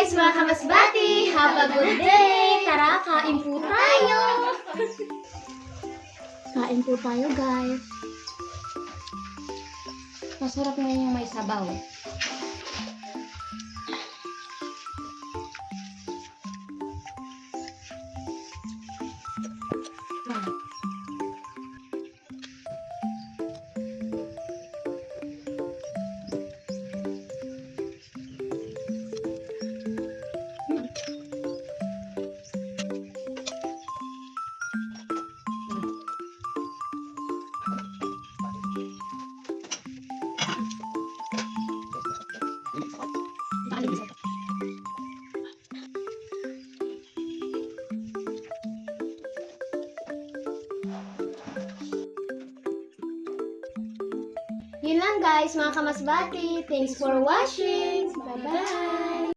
guys, mga kamasbati! Have a good day! Tara, kain po tayo! kain po tayo, guys. Masarap na yung may sabaw. Yun lang guys, mga kamasbati. Thanks for watching. Bye-bye!